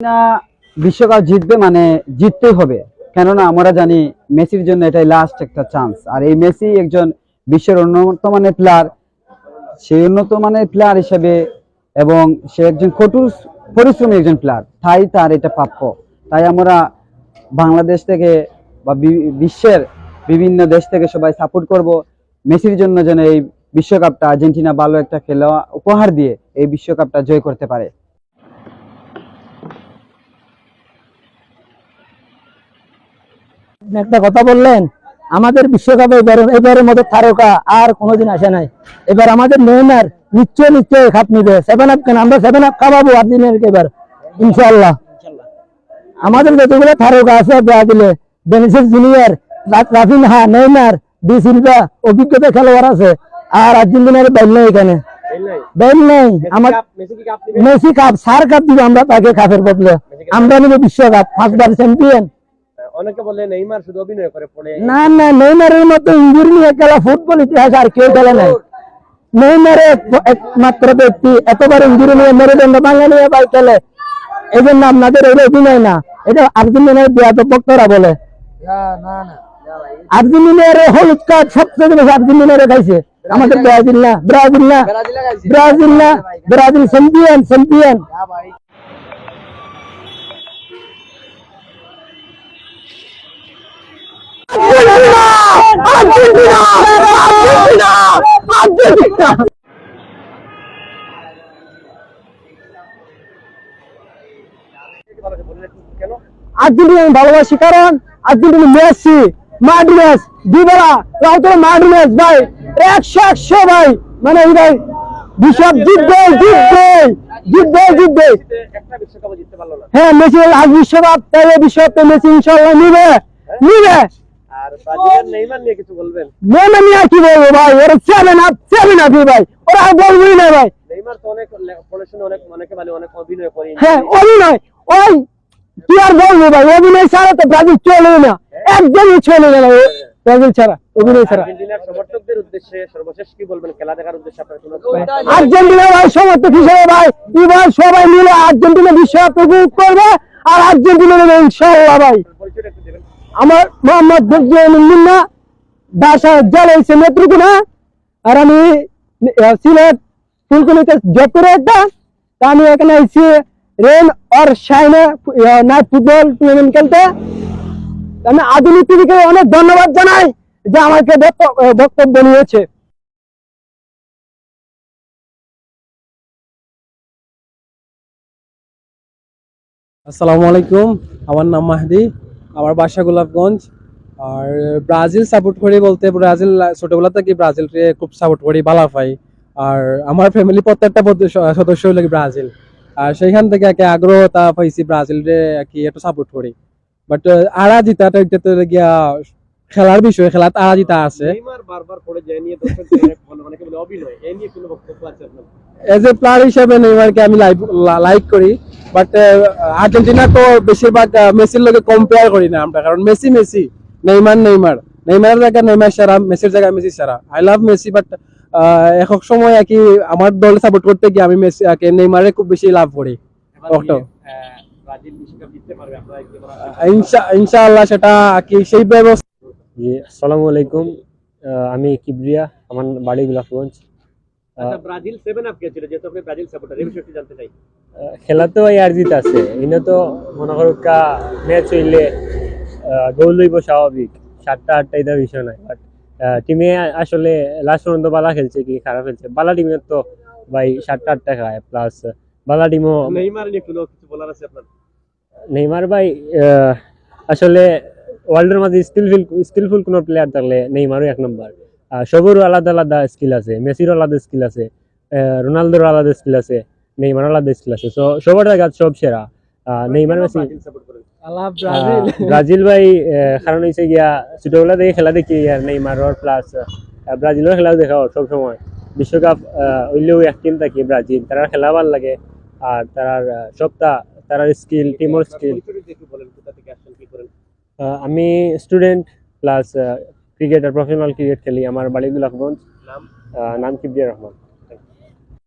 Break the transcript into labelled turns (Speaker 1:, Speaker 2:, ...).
Speaker 1: না বিশ্বকাপ জিতবে মানে জিততেই হবে। কেননা আমরা জানি মেসির জন্য এটাই লাস্ট একটা চান্স আর এই মেসি একজন বিশ্বের উন্নত মানের প্লেয়ার সেই উন্নত মানের প্লেয়ার হিসেবে এবং সে একজন কঠোর পরিশ্রমী একজন প্লেয়ার তাই তার এটা প্রাপ্য। তাই আমরা বাংলাদেশ থেকে বা বিশ্বের বিভিন্ন দেশ থেকে সবাই সাপোর্ট করব মেসির জন্য যেন এই বিশ্বকাপটা আর্জেন্টিনা ভালো একটা খেলা উপহার দিয়ে এই বিশ্বকাপটা জয় করতে পারে।
Speaker 2: একটা কথা বললেন আমাদের বিশ্বকাপে এবার এবারের মতো তারকা আর কোনোদিন আসে নাই। এবার আমাদের নেইমার নিশ্চয় নিশ্চয় খাপ নিবে। সেভেন আপ কেন? আমরা সেভেন আপ খাওয়াবো আর্জেন্টিনাকে এবার? ইনশাল্লাহ আমাদের যতগুলো তারকা আছে ব্রাজিলে Vinicius junior Raphinha Neymar da Silva অভিজ্ঞতা খেলোয়াড় আছে। আর আর্জেন্টিনার বাইল নেই এখানে। বাইল নেই। আমার মেসি কাপ সার কাপ দিব আমরা তাকে কাপের বদলে। আমরা নিব বিশ্বকাপ পাঁচবার চ্যাম্পিয়ন
Speaker 3: অনেকে বলে নেইমার শুধু অভিনয় করে পড়ে
Speaker 2: না না নেইমারের মতো ইঞ্জুরি নিয়ে খেলা ফুটবল ইতিহাস আর কেউ খেলে নাই নেইমারে একমাত্র ব্যক্তি এতবার ইঞ্জুরি নিয়ে মেরুদণ্ড ভাঙা নিয়ে ভাই খেলে। এই জন্য আপনাদের এটা অভিনয় না এটা আর্জেন্টিনার বিয়াত ভক্তরা বলে। আর্জেন্টিনার হলুদ কার্ড সবচেয়ে বেশি আর্জেন্টিনারে খাইছে। আমাদের ব্রাজিল না ব্রাজিল না ব্রাজিল না Brazil champion champion Argentina! Argentina! Argentina!
Speaker 3: কেন
Speaker 2: আর্জেন্টিনা আমি ভালোবাসি, কারণ Argentina Messi Dybala Lautaro Martinez, ভাই, একশো একশো, ভাই মানে এই ভাই, বিশ্বকাপ জিতবে জিতবে জিতবে জিতবে। হ্যাঁ মেসি আজ বিশ্বকাপ তাহলে বিশ্বকাপে মেসি ইনশাল্লাহ নিবে নিবে।
Speaker 3: আর ব্রাজিলের নেইমার নিয়ে কিছু বলবেন?
Speaker 2: নেমে নিয়ে কি বলব ভাই? ওরা সেভেন আপ সেভেন আপ ভাই ওরা বলবোই না ভাই।
Speaker 3: নেইমার তো অনেক পড়াশোনা অনেক অনেকে বলে অনেক অভিনয় করে
Speaker 2: হ্যাঁ অভিনয়। ওই কি আর বলব ভাই? অভিনয় ছাড়া তো ব্রাজিল চলে না। একদমই চলে গেল ব্রাজিল ছাড়া অভিনয় ছাড়া।
Speaker 3: আর্জেন্টিনার সমর্থকদের উদ্দেশ্যে সর্বশেষ কি বলবেন? খেলা দেখার উদ্দেশ্যে আপনার
Speaker 2: আর্জেন্টিনা ভাই সমর্থক হিসেবে ভাই এবার সবাই মিলে আর্জেন্টিনা বিশ্বকাপ উপভোগ করবে। আর আর্জেন্টিনা নেবে ইনশাআল্লাহ ভাই।
Speaker 3: পরিচয়টা একটু দেবেন।
Speaker 2: আমার মোহাম্মদ বজরুল্লাহ বাসা জ্বালাইছে নেত্রকোনা আর আমি সিলেট ফুলকুনিতে জব করে একটা আমি এখানে আইছি rain or shine night football tournament খেলতে। আমি আধুনিক টিভিকে অনেক ধন্যবাদ জানাই যে আমাকে বক্তব্য নিয়েছে
Speaker 4: আসসালামু আলাইকুম, আমার নাম মাহদি। আমার বাসা গোলাপগঞ্জ। আর ব্রাজিল সাপোর্ট করি বলতে ব্রাজিল ছোটবেলা থেকে ব্রাজিলকে খুব সাপোর্ট করি ভালো পাই। আর আমার ফ্যামিলি প্রত্যেকটা সদস্য হলো ব্রাজিল। আর সেইখান থেকে একে আগ্রহতা পাইছি ব্রাজিলরে কি একটু সাপোর্ট করি। বাট আরা জিতাটা এটা তো গিয়া খেলার বিষয় খেলাত আরা জিতা আছে এজ এ প্লেয়ার হিসেবে নেইমারকে আমি লাইক করি। বাট আর্জেন্টিনা তো বেশিরভাগ মেসির লগে কম্পেয়ার করি না আমরা কারণ মেসি মেসি নেইমার নেইমার। নেইমারের জায়গায় নেইমার সারা মেসির জায়গায় মেসি সারা। আই লাভ মেসি বাট একক সময় আর কি আমার দল সাপোর্ট করতে গিয়ে আমি মেসি কে নেইমারে খুব বেশি লাভ করি। ইনশাআল্লাহ সেটা আর কি সেই ব্যবস্থা
Speaker 5: জি আসসালামু আলাইকুম। আমি কিবরিয়া আমার বাড়ি গোলাপগঞ্জ
Speaker 3: আচ্ছা ব্রাজিল সেভেন আপ গেছিল যেহেতু আপনি ব্রাজিল সাপোর্টার এই বিষয়টি জানতে চাই।
Speaker 5: আহ, খেলা তো আর জিত আছে। ইনে তো মনে করো কা ম্যাচ হইলে গোল লইব স্বাভাবিক। সাতটা আটটা এটা বিষয় নাই বাট টিমে আসলে লাস্ট পর্যন্ত বালা খেলছে কি খারাপ খেলছে? বালা টিমের তো ভাই সাতটা আটটা খায়। প্লাস বালা টিমও
Speaker 3: নেইমার নিয়ে কোনো কিছু বলার আছে আপনার?
Speaker 5: নেইমার ভাই আহ, আসলে ওয়ার্ল্ডের মাঝে স্কিলফুল স্কিলফুল কোনো প্লেয়ার থাকলে নেইমারও এক নম্বর সবেরও আলাদা আলাদা স্কিল আছে। মেসিরও আলাদা স্কিল আছে। রোনালদোরও আলাদা স্কিল আছে। নেইমারও আলাদা স্কিল আছে সো সবার জায়গা সব সেরা। নেইমার মেসি
Speaker 3: ব্রাজিল
Speaker 5: ভাই কারণ হয়েছে গিয়া ছোটবেলা থেকে খেলা দেখি আর নেইমারর প্লাস ব্রাজিলের খেলাও দেখা সব সময়। বিশ্বকাপ হইলেও এক টিম থাকি ব্রাজিল তারা খেলা ভালো লাগে আর তারার সবটা তারার স্কিল টিমর স্কিল আমি student plus cricketer professional cricket খেলি। আমার বাড়ি আহ, নাম কিবরিয়া রহমান।